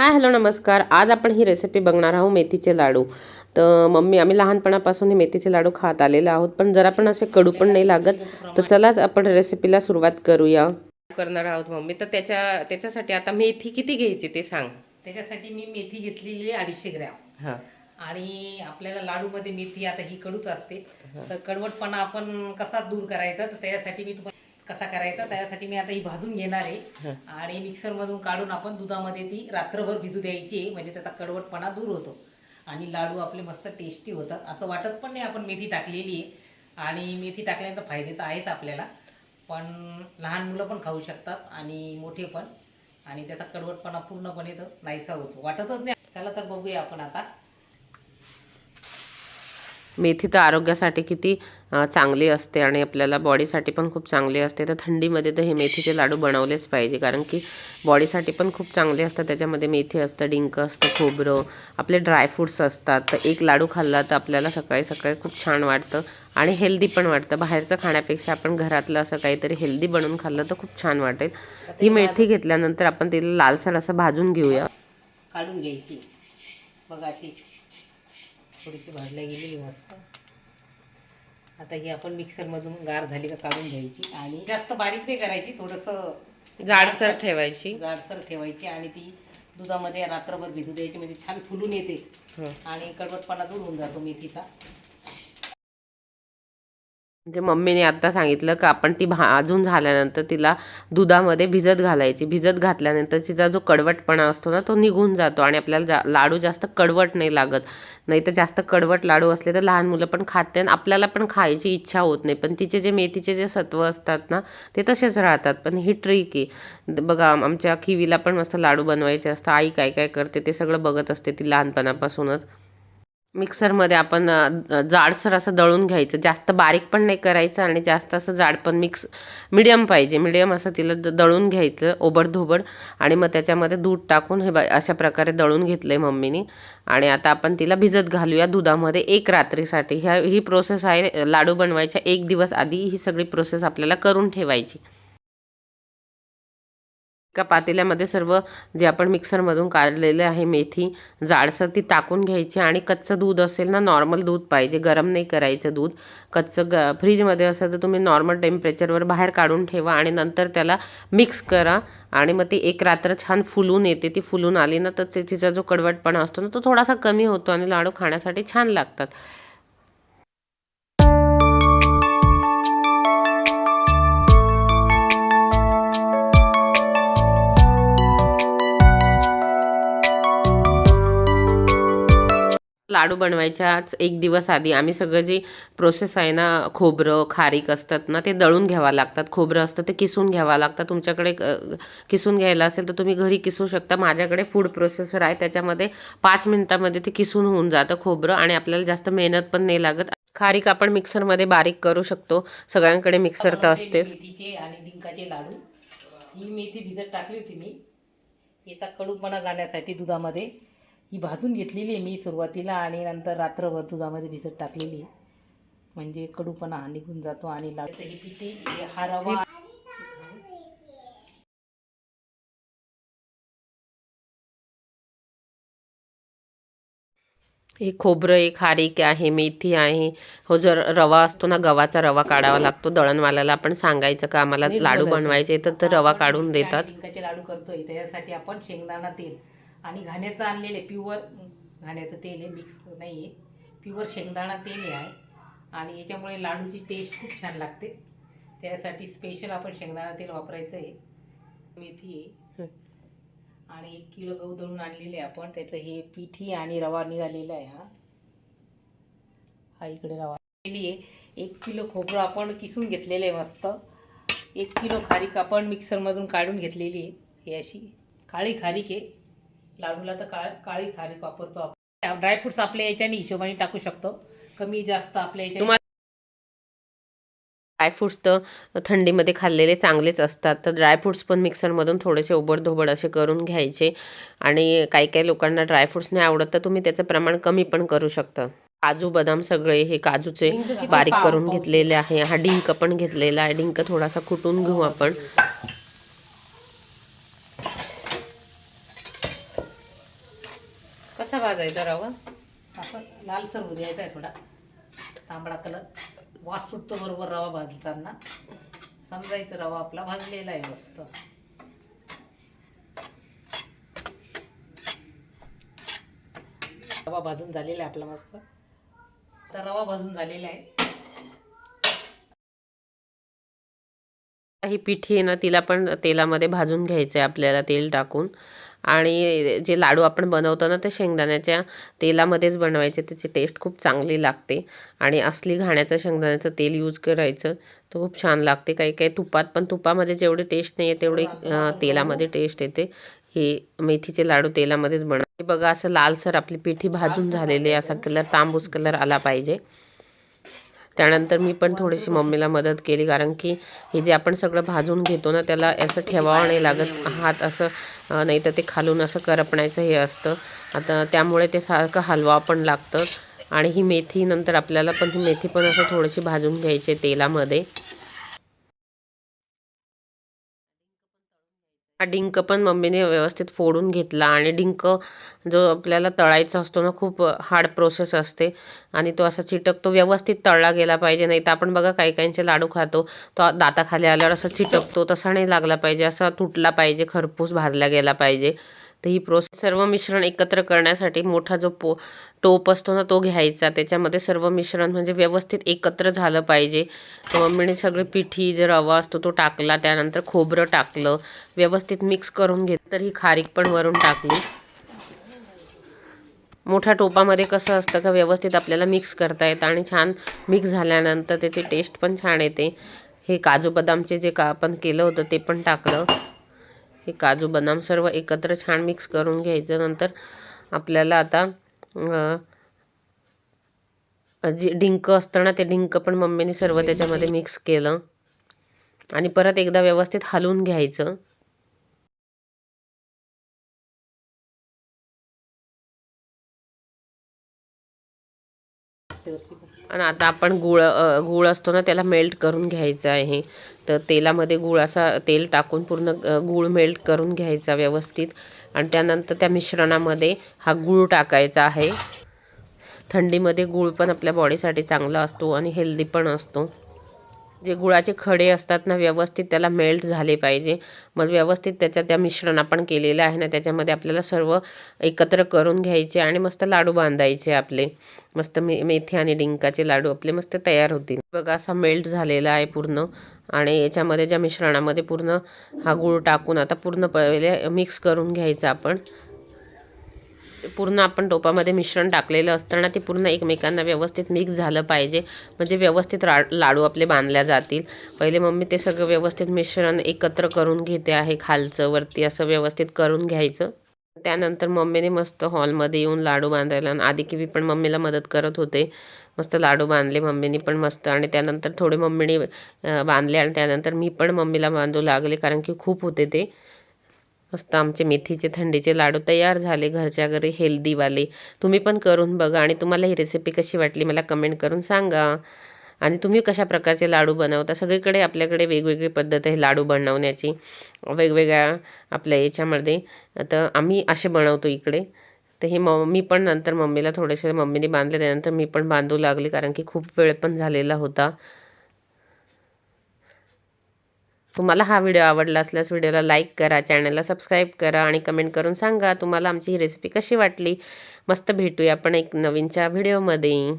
Hi hello नमस्कार. आज आपण ही रेसिपी बघणार आहोत मेथीचे लाडू. तर मम्मी आम्ही लहानपणापासून हे मेथीचे लाडू खात आलेले आहोत पण जरा पण असे कडू पण नाही लागत तर चलाच आपण रेसिपीला सुरुवात करूया. करणार आहोत मम्मी. तर त्याच्या त्याच्यासाठी आता मेथी किती घ्यायची ते सांग. त्याच्यासाठी मी मेथी घेतलेली अडीचशे ग्रॅम. हां. आणि आपल्याला लाडूमध्ये मेथी आता ही कडूच असते. तर कडवटपणा आपण कसा दूर करायचा तर त्याच्यासाठी मी तुम्हाला कसा करायचा त्याच्यासाठी मी आता ही भाजून घेणार आहे. आणि मिक्सरमधून काढून आपण दुधामध्ये ती रात्रभर भिजू द्यायची म्हणजे त्याचा कडवटपणा दूर होतो. आणि लाडू आपले मस्त टेस्टी होतात. असं वाटत पण नाही आपण मेथी टाकलेली आहे. आणि मेथी टाकल्यानंतर फायदे तर आहेत आपल्याला. पण लहान मुलं पण खाऊ शकतात आणि मोठे पण. आणि त्याचा कडवटपणा पूर्णपणे तर नाहीसा होतो. वाटतच नाही. चला तर बघूया आपण आता. मेथी तर आरोग्यासाठी किती चांगली असते आणि आपल्याला बॉडीसाठी पण खूप चांगली असते. तर थंडीमध्ये तर हे मेथीचे लाडू बनवलेच पाहिजे. कारण की बॉडीसाठी पण खूप चांगले असतात. त्याच्यामध्ये मेथी असतं डिंक असतं खोबरं आपले ड्रायफ्रूट्स असतात. तर एक लाडू खाल्ला तर आपल्याला सकाळी सकाळी खूप छान वाटतं आणि हेल्दी पण वाटतं. बाहेरचं खाण्यापेक्षा आपण घरातलं असं काहीतरी हेल्दी बनवून खाल्लं तर खूप छान वाटेल. ही मेथी घेतल्यानंतर आपण तिला लालसर असं भाजून घेऊया. काढून घ्यायची. बघा अशी थोडीशी भाजल्या गेलेली मस्त. आता ही आपण मिक्सरमधून गार झाली का काढून घ्यायची आणि जास्त बारीक नाही करायची थोडंसं जाडसर ठेवायची. जाडसर ठेवायची आणि ती दुधामध्ये रात्रभर भिजू द्यायची म्हणजे छान फुलून येते. हं. आणि कडवटपणा दूर होऊन जातो मेथीचा. म्हणजे मम्मीने आत्ता सांगितलं का आपण ती भाजून झाल्यानंतर तिला दुधामध्ये भिजत घालायची. भिजत घातल्यानंतर तिचा जो कडवटपणा असतो ना तो निघून जातो आणि आपल्याला जा लाडू जास्त कडवट नाही लागत. नाही तर जास्त कडवट लाडू असले तर लहान मुलं पण खाते आणि आपल्याला पण खायची इच्छा होत नाही. पण तिचे जे मेथीचे जे सत्व असतात ना ते तसेच राहतात. पण ही ट्रिक आहे. बघा आमच्या किवीला पण मस्त लाडू बनवायचे असतात. आई काय काय करते ते सगळं बघत असते ती लहानपणापासूनच. मिक्सरमध्ये आपण जाडसर असं दळून घ्यायचं. जास्त बारीक पण नाही करायचं आणि जास्त असं जाड पण मिक्स मिडियम पाहिजे. मिडियम असं तिला दळून घ्यायचं ओबडधोबड आणि मग त्याच्यामध्ये दूध टाकून हे बा अशा प्रकारे दळून घेतलं आहे मम्मीनी. आणि आता आपण तिला भिजत घालूया दुधामध्ये एक रात्रीसाठी. ह्या ही प्रोसेस आहे लाडू बनवायच्या एक दिवस आधी ही सगळी प्रोसेस आपल्याला करून ठेवायची. एका पातेल्यामध्ये सर्व जे आपण मिक्सरमधून काढलेले आहे मेथी जाडसर ती टाकून घ्यायची आणि कच्चं दूध असेल ना नॉर्मल दूध पाहिजे गरम नाही करायचं दूध. कच्चं ग फ्रीजमध्ये असेल तर तुम्ही नॉर्मल टेम्परेचरवर बाहेर काढून ठेवा आणि नंतर त्याला मिक्स करा आणि मग ती एक रात्र छान फुलून येते. ती फुलून आली ना तर तिचा जो कडवटपणा असतो ना तो थोडासा कमी होतो आणि लाडू खाण्यासाठी छान लागतात. लाडू बनवायच्याच एक दिवस आधी आम्ही सगळं जी प्रोसेस आहे ना खोबरं खारीक असतात ना ते दळून घ्यावं लागतात. खोबरं असतं ते किसून घ्यावं लागतं. तुमच्याकडे किसून घ्यायला असेल तर तुम्ही घरी किसू शकता. माझ्याकडे फूड प्रोसेसर आहे त्याच्यामध्ये पाच मिनिटामध्ये ते किसून होऊन जातं खोबरं आणि आपल्याला जास्त मेहनत पण नाही लागत. खारीक आपण मिक्सरमध्ये बारीक करू शकतो. सगळ्यांकडे मिक्सर तर असतेच. मेथीचे आणि डिंकाचे लाडू. ही मेथी भिजत टाकली होती मी. याचा कडूपणा जाण्यासाठी दुधामध्ये. ही भाजून घेतलेली आहे मी सुरुवातीला आणि नंतर रात्रभर दुधामध्ये भिजत टाकलेली म्हणजे कडूपणा निघून जातो आणि लाडू ही पिठी हा रवा. हे खोबरं आहे खारीक आहे मेथी आहे. हो जर रवा असतो ना गव्हाचा रवा काढावा लागतो दळणवाल्याला. आपण सांगायचं का आम्हाला लाडू बनवायचे. तर रवा काढून देतात. लाडू करतोय त्याच्यासाठी आपण शेंगदाणा तेल आणि घाण्याचं आणलेले प्युअर घाण्याचं तेल आहे मिक्स नाही आहे प्युअर शेंगदाणा तेल आहे. आणि याच्यामुळे लाडूची टेस्ट खूप छान लागते. त्यासाठी स्पेशल आपण शेंगदाणा तेल वापरायचं आहे मेथी आहे. आणि एक किलो गहू दळून आणलेले आहे आपण. त्याचं हे पिठी आणि रवा निघालेला आहे हा. हा इकडे रवा केली आहे. एक किलो खोबरं आपण किसून घेतलेलं आहे मस्त. एक किलो खारीक आपण मिक्सरमधून काढून घेतलेली आहे. ही अशी काळी खारीक आहे. लाडूला तर काळ काळी खारीक वापरतो आपण. ड्रायफ्रुट्स आपल्या याच्याने हिशोबाने टाकू शकतो. कमी जास्त आपल्या याच्या ड्रायफ्रूट्स तर थंडीमध्ये खाल्लेले चांगलेच असतात. तर ड्रायफ्रूट्स पण मिक्सरमधून थोडेसे ओबडधोबड असे करून घ्यायचे. आणि काही काही लोकांना ड्रायफ्रूट्स नाही आवडत तर तुम्ही त्याचं प्रमाण कमी पण करू शकता. काजू बदाम सगळे हे काजूचे? बारीक करून घेतलेले आहे. हा डिंक पण घेतलेला आहे. डिंक थोडासा कुटून घेऊ आपण. कसा भाजायचा रवा? असं लालसर होऊ द्यायचा आहे थोडा. तांबडा कलर. वास सुटतो बरोबर रवा भाजताना. समजायचं रवा आपला भाजलेला आहे मस्त. रवा भाजून झालेला आहे आपला मस्त. तर रवा भाजून झालेला आहे. ही पिठी आहे ना तिला पण तेलामध्ये भाजून घ्यायचं आहे आपल्याला तेल टाकून. आणि जे लाडू आपण बनवतो ना ते शेंगदाण्याच्या तेलामध्येच बनवायचे. त्याची टेस्ट खूप चांगली लागते. आणि असली घाण्याचं शेंगदाण्याचं तेल यूज करायचं तर खूप छान लागते. काही काही तुपात पण तुपामध्ये जेवढी टेस्ट नाही आहे तेवढी तेलामध्ये टेस्ट येते. हे मेथीचे लाडू तेलामध्येच बनव हे बघा असं लालसर आपली पिठी भाजून झालेली आहे. असा कलर तांबूस कलर आला पाहिजे. त्यानंतर मी पण थोडीशी मम्मीला मदत केली कारण की हे जे आपण सगळं भाजून घेतो ना त्याला असं ठेवावं नाही लागत. हात असं नाही तर ते खालून असं करपण्याचं हे असतं. आता त्यामुळे ते सारखं हलवा पण लागतं. आणि ही मेथी नंतर आपल्याला पण ही मेथी पण असं थोडीशी भाजून घ्यायची तेलामध्ये. हा डिंक पण मम्मीने व्यवस्थित फोडून घेतला आणि डिंक जो आपल्याला तळायचा असतो ना खूप हार्ड प्रोसेस असते आणि तो असा चिटकतो व्यवस्थित तळला गेला पाहिजे. नाही तर आपण बघा काही काहींचे लाडू खातो तो दाताखाली आल्यावर असा चिटकतो तसा नाही लागला पाहिजे. असा तुटला पाहिजे खरपूस भाजला गेला पाहिजे. तर ही प्रोसेस सर्व मिश्रण एकत्र करण्यासाठी मोठा जो पो टोप असतो ना तो घ्यायचा. त्याच्यामध्ये सर्व मिश्रण म्हणजे व्यवस्थित एकत्र झालं पाहिजे. तर मम्मीने सगळी पिठी जे रवा असतो तो टाकला त्यानंतर खोबरं टाकलं व्यवस्थित मिक्स करून घेत तर ही खारीक पण वरून टाकली. मोठ्या टोपामध्ये कसं असतं का व्यवस्थित आपल्याला मिक्स करता येतं आणि छान मिक्स झाल्यानंतर त्याची टेस्ट पण छान येते. हे काजू बदामचे जे का आपण केलं होतं ते पण टाकलं. हे काजू बदाम सर्व एकत्र छान मिक्स करून घ्यायचं. नंतर आपल्याला आता जे डिंक असतं ना ते डिंक पण मम्मीने सर्व त्याच्यामध्ये मिक्स केलं. आणि परत एकदा व्यवस्थित हलवून घ्यायचं. आणि आता आपण गुळ गूळ गुळ असतो ना त्याला मेल्ट करून घ्यायचा आहे. तर तेलामध्ये गुळ असा तेल टाकून पूर्ण गूळ गुळ मेल्ट करून घ्यायचा व्यवस्थित. आणि त्यानंतर त्या मिश्रणामध्ये हा गुळ टाकायचा आहे. थंडीमध्ये गुळ पण आपल्या बॉडीसाठी चांगला असतो आणि हेल्दी पण असतो. जे गुळाचे खडे असतात ना व्यवस्थित त्याला मेल्ट झाले पाहिजे. मग व्यवस्थित त्याच्या त्या मिश्रण आपण केलेलं आहे ना त्याच्यामध्ये आपल्याला सर्व एकत्र करून घ्यायचे आणि मस्त लाडू बांधायचे आपले. मस्त मे मेथी आणि डिंकाचे लाडू आपले मस्त तयार होतील. बघा असा मेल्ट झालेला आहे पूर्ण. आणि याच्यामध्ये ज्या मिश्रणामध्ये पूर्ण हा गूळ टाकून आता पूर्ण पहिले मिक्स करून घ्यायचा आपण. पूर्ण आपण टोपामध्ये मिश्रण टाकलेलं असताना ते पूर्ण एकमेकांना व्यवस्थित मिक्स झालं पाहिजे. म्हणजे व्यवस्थित रा लाडू आपले बांधल्या जातील. पहिले मम्मी ते सगळं व्यवस्थित मिश्रण एकत्र करून घेते आहे खालचं वरती असं व्यवस्थित करून घ्यायचं. त्यानंतर मम्मीने मस्त हॉलमध्ये येऊन लाडू बांधायला आणि आधी किवी पण मम्मीला मदत करत होते. मस्त लाडू बांधले मम्मीने पण मस्त आणि त्यानंतर थोडे मम्मीने बांधले आणि त्यानंतर मी पण मम्मीला बांधू लागले कारण की खूप होते ते. मस्त आमचे मेथीचे थंडीचे लाडू तयार झाले घरच्या घरी हेल्दीवाले तुम्ही पण करून बघा आणि तुम्हाला ही रेसिपी कशी वाटली मला कमेंट करून सांगा. आणि तुम्ही कशा प्रकारचे लाडू बनवता? सगळीकडे आपल्याकडे वेगवेगळी पद्धत आहे लाडू बनवण्याची. वेगवेगळ्या आपल्या याच्यामध्ये. तर आम्ही असे बनवतो इकडे. तर हे म मी पण नंतर मम्मीला थोडेसे मम्मीने बांधले त्यानंतर मी पण बांधू लागले कारण की खूप वेळ पण झालेला होता. तुम्हाला हा व्हिडिओ आवडला असल्यास व्हिडिओला लाईक करा चॅनलला सबस्क्राईब करा आणि कमेंट करून सांगा तुम्हाला आमची ही रेसिपी कशी वाटली. मस्त भेटूया आपण एक नवीनच्या व्हिडिओमध्ये.